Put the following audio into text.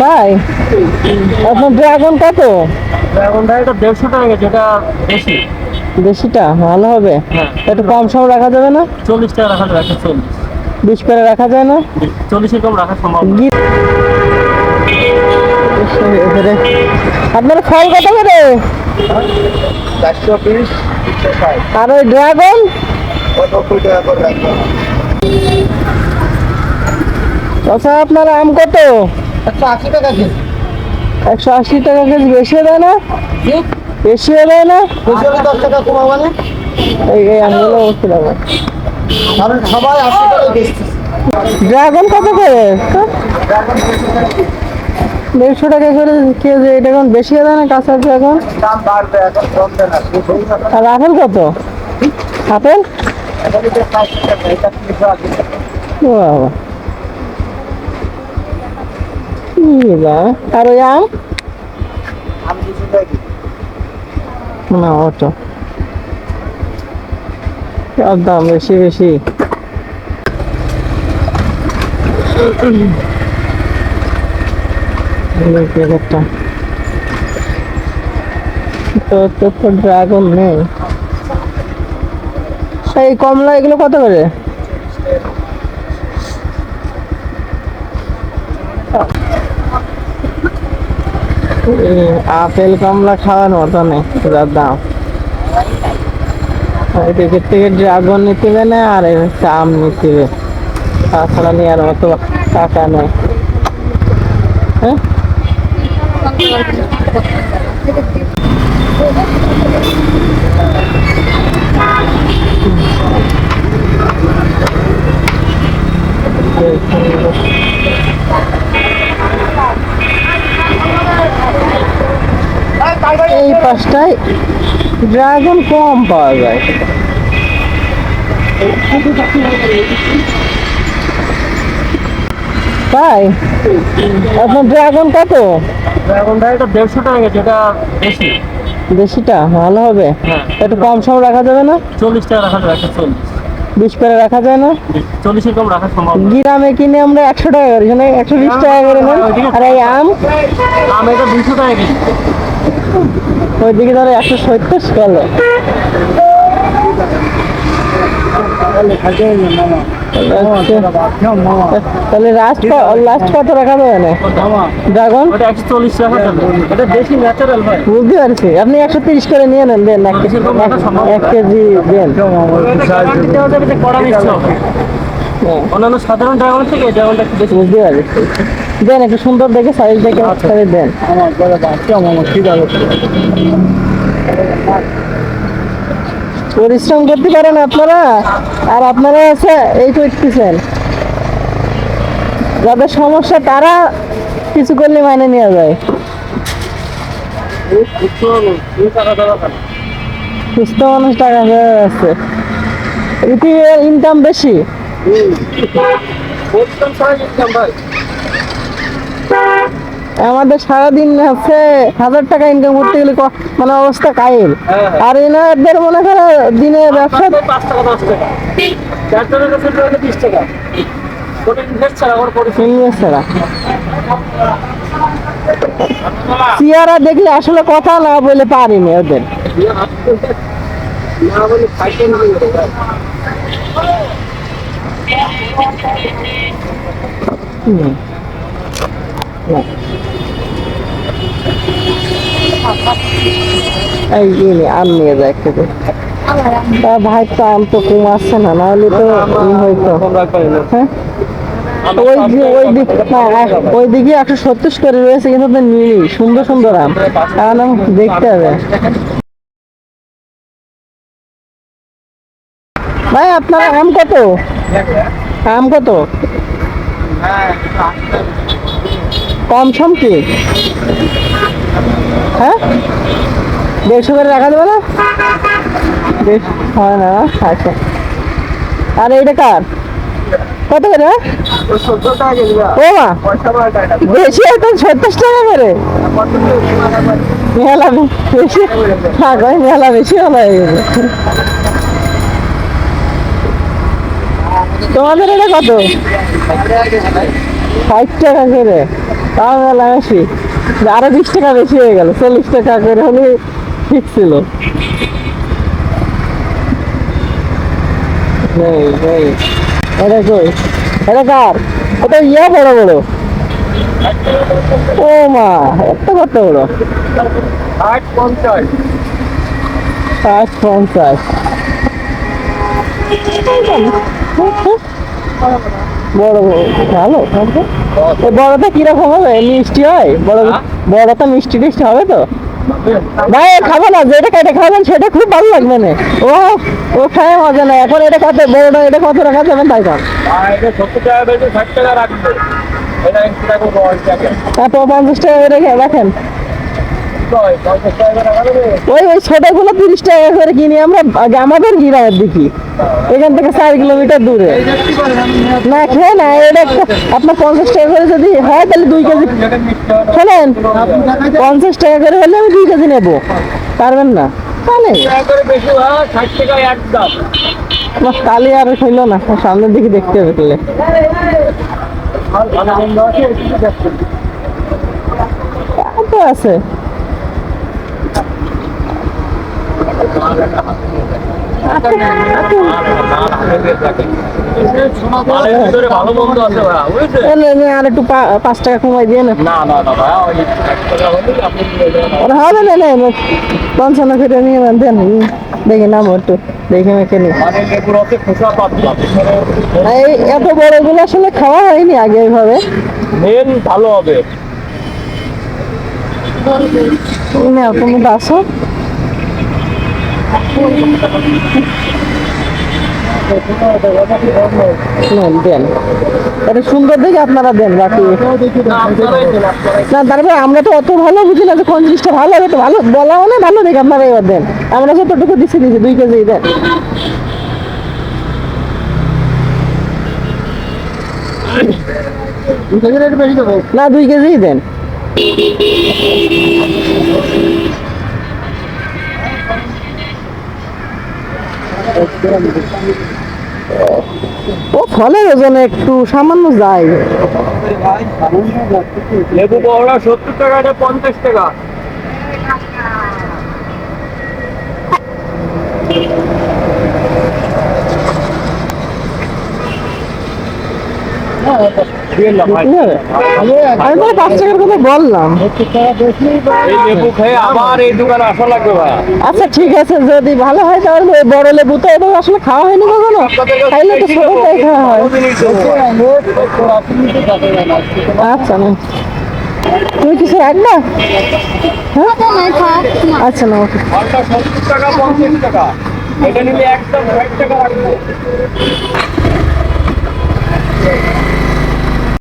তাই? আপনার ড্রাগন কত? ড্রাগনটা এটা দেড়শো টাকা এটা বেশি। বেশিটা ভালো হবে। হ্যাঁ। একটু কম সম রাখা যাবে না? চল্লিশ টাকা রাখা যাবে একটা চল্লিশ। বিশ করে রাখা যায় না? চল্লিশের কম রাখা সম্ভব আপনার ফল কত করে? আর ওই ড্রাগন আচ্ছা আপনার আম কত? একশো আশি টাকা কেজি। একশো আশি টাকা কেজি। বেশি দেয় না? বেশি দেয় না? দশ টাকা কমাবো না? এই এই আমগুলো বলছি কারণ সবাই আশি টাকা বেচতেছে ড্রাগন কত করে? দেড়শো টাকা করে কেজি। এটা এখন বেশি দেয় না কাঁচা ড্রাগন এখন? আর আপেল কত? আপেল? বাবা। আর ওই আম না অটো আর দাম বেশি বেশি তো তো ড্রাগন নেই এই কমলা এগুলো কত করে আপেল, কমলা খাওয়ার মতো নেই যার দাম এদিকের থেকে ড্রাগন নিতে না, আর হচ্ছে আম নিতে তাছাড়া নেওয়ার মতো টাকা নেই। হ্যাঁ? এই পাঁচটায় ড্রাগন কম পাওয়া যায়। তাই? আপনার ড্রাগন কত? ড্রাগনটা এটা দেড়শো টাকা গেছে বেশি বেশিটা ভালো হবে। হ্যাঁ। একটু কম সম রাখা যাবে না? চল্লিশ টাকা রাখা যাবে চল্লিশ। বিশ করে রাখা যায় না? চল্লিশের কম রাখা সম্ভব গ্রামে কিনে আমরা একশো টাকা করে এখানে একশো বিশ টাকা করে নেন। আর এই আম? আম এটা দুশো টাকা কেজি। ওইদিকে ধরো একশো সত্তর গেল তাহলে লাস্ট লাস্ট কত রাখা যাবে না ড্রাগন এটা দেশি বুঝতে পারছি। আপনি একশো তিরিশ করে নিয়ে নেন, দেন এক কেজি। দেন। অন্যান্য সাধারণ ড্রাগনের থেকে এই ড্রাগনটা একটু বেশি বুঝতে পারছি। দেন একটু সুন্দর দেখে সাইজ দেখে তাহলে দেন। আমার বলে বাচ্চা মামা ঠিক আছে পরিশ্রম করতে পারেন আপনারা। আর আপনারা আছে এই করতেছেন। যাদের সমস্যা তারা কিছু করলে মানে নেওয়া যায়। সুস্থ মানুষ টাকা হয়ে আছে ইনকাম বেশি। আমাদের সারাদিন হচ্ছে হাজার টাকা ইনকাম করতে গেলে মানে অবস্থা কায়ের হ্যাঁ। আর এনাদের মনে করে দিনে ব্যবসা পাঁচ টাকা দশ চারজনের কাছে বিশ দেখলে আসলে কথা না বলে পারিনি ওদের না বলে খাইতে নিয়ে হুম। না। এই যে নে, আম নিয়ে যায় খেতে। তা ভাই তো আম তো কম আসছে না নাহলে তো ই হইতো। হ্যাঁ? ওই যে ওই দিক ওই দিকে একশো সত্তর করে রয়েছে কিন্তু তো নীল সুন্দর সুন্দর আম। আম দেখতে হবে। ভাই, আপনার আম কত? আম কত? কম সম কি? হ্যাঁ? দেড়শো করে রাখা দেবে না? হয় না আচ্ছা। আর এইটা কার? কত করে কেজি ও মা, বেশি এখন ছত্রিশ টাকা করে। মেলা বেশি মেলা বেশি ভালো হয়ে গেছে তোমাদের এটা কত? ষাট টাকা করে। মেলা বেশি আরও বিশ টাকা বেশি হয়ে গেল। চল্লিশ টাকা করে হলে ঠিক ছিল। নেই নেই এটা কই? এটা কার? এটা ইয়া বড় বড়। ও মা এত কত বড়? আট পঞ্চাশ। ষাট পঞ্চাশ। বড় বড় ভালো এই বড়টা কীরকম হবে? মিষ্টি হয়? বড় বড়টা মিষ্টি টিষ্টি হবে তো? ভাই খাব না যেটা কেটে খাবেন সেটা খুব ভালো লাগবে না। ও ও খায় মজা না এখন এটা কত বড়টা এটা কত টাকা যাবেন তাই কর। তারপর পঞ্চাশ টাকা রেখে রাখেন পঞ্চাশ টাকা করে রাখা দেবে ওই ওই ছোটগুলো তিরিশ টাকা করে কিনি আমরা আমাদের গ্রামের দিকে এখান থেকে চার কিলোমিটার দূরে। না খেয়ে না এটা আপনার পঞ্চাশ টাকা করে যদি হয় তাহলে দুই কেজি শোনেন পঞ্চাশ টাকা করে হলে আমি দুই কেজি নেব। পারবেন না? তাহলে কালি আর হইল না সামনের দিকে দেখতে হবে তাহলে ভালো আছে একটু দেখতে এত আছে মালের ভিতরে ভালো বন্ধু আছে ভাইয়া বুঝছেন এ নে, নে, আর একটু পা- পাঁচ টাকা কমাই দিয়ে না। হবে পঞ্চান্ন করে নিয়ে দেন নাম একটু দেখে মেখে নি এই এত বড়গুলো আসলে খাওয়া হয়নি আগে এইভাবে। মেন ভালো হবে। না তুমি তো আসো নেন, দেন। এটা সুন্দর দেখে আপনারা দেন বাকি না আপনারাই দেন আপনারাই না তারপরে আমরা তো অত ভালো বুঝি না যে কোন জিনিসটা ভালো হবে তো ভালো বলা মানে ভালো দেখে আপনারা এবার দেন। আমরা যতটুকু দিচ্ছি দিচ্ছি দুই কেজি দেন। না দুই কেজি দেন। ও ফলের ওজনে একটু সামান্য যায়। লেবু বড়া সত্তর টাকা এটা পঞ্চাশ টাকা দিয়েন না ভাই। আমি তো পাঁচ টাকার কথা বললাম। আচ্ছা ঠিক আছে যদি ভালো হয় তাহলে ওই বড় লেবু তো এটা আসলে খাওয়া হয়নি কখনো? খাইলে তো ছোটটাই খাওয়া হয়। আচ্ছা না তুমি কিছু রাখবা? হ্যাঁ? আচ্ছা না এটা নিলে একদম ষাট টাকা রাখব।